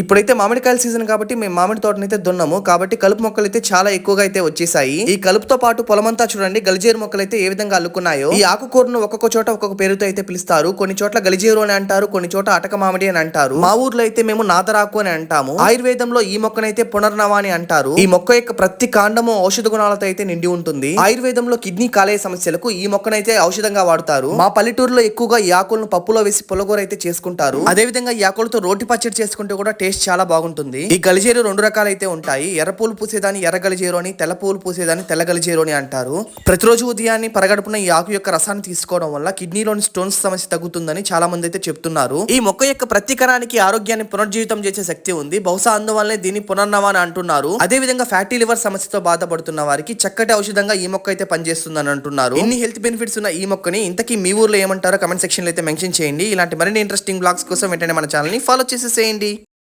ఇప్పుడైతే మామిడికాయల సీజన్ కాబట్టి మేము మామిడి తోటనైతే దున్నాము. కాబట్టి కలుపు మొక్కలు అయితే చాలా ఎక్కువగా అయితే వచ్చేసాయి. ఈ కలుపుతో పాటు పొలమంతా చూడండి గలిజేరు మొక్కలు అయితే ఏ విధంగా అల్లుకున్నాయో. ఈ ఆకుకూరను ఒక్కొక్క చోట ఒక్కొక్క పేరుతో అయితే పిలుస్తారు. కొన్ని చోట్ల గలిజేరు అని అంటారు కొన్ని చోట అటక మామిడి అని అంటారు. మా ఊర్లో అయితే మేము నాదరాకు అని అంటాము. ఆయుర్వేదంలో ఈ మొక్కనైతే పునర్నవ అని అంటారు. ఈ మొక్క యొక్క ప్రతి కాండము ఔషధ గుణాలతో అయితే నిండి ఉంటుంది. ఆయుర్వేదంలో కిడ్నీ కాలేయ సమస్యలకు ఈ మొక్కనైతే ఔషధంగా వాడతారు. మా పల్లెటూరులో ఎక్కువగా ఈ ఆకులను పప్పులో వేసి పులగూర అయితే చేసుకుంటారు. అదే విధంగా ఈ ఆకులతో రోటి పచ్చడి చేసుకుంటే కూడా టేస్ట్ చాలా బాగుంటుంది. ఈ గలిజేరు రెండు రకాలు అయితే ఉంటాయి. ఎర్ర పూలు పూసేదాన్ని ఎర్ర గలిజేరు అని తెల్ల పూలు పూసేదాన్ని తెల్ల గలిజేరు అని అంటారు. ప్రతిరోజు ఉదయాన్ని పరగడుపున ఈ ఆకు యొక్క రసాన్ని తీసుకోవడం వల్ల కిడ్నీలోని స్టోన్స్ సమస్య తగ్గుతుందని చాలా మంది అయితే చెప్తున్నారు. ఈ మొక్క యొక్క ప్రతికరానికి ఆరోగ్యాన్ని పునర్జీవితం చేసే శక్తి ఉంది. బహుశా అందువల్లనే దీన్ని పునర్నవ అని అంటున్నారు. అదే విధంగా ఫ్యాటీ లివర్ సమస్యతో బాధపడుతున్న వారికి చక్కటి ఔషధంగా ఈ మొక్క అయితే పనిచేస్తుందని అంటున్నారు. ఎన్ని హెల్త్ బెనిఫిట్స్ ఉన్న ఈ మొక్కని ఇంతకీ మీ ఊర్లో ఏమంటారో కమెంట్ సెక్షన్లో అయితే మెన్షన్ చేయండి. ఇలాంటి మరిన్ని ఇంట్రెస్టింగ్ బ్లాగ్స్ కోసం వెంటనే మన ఛానల్ని ఫాలో చేసేసేయండి.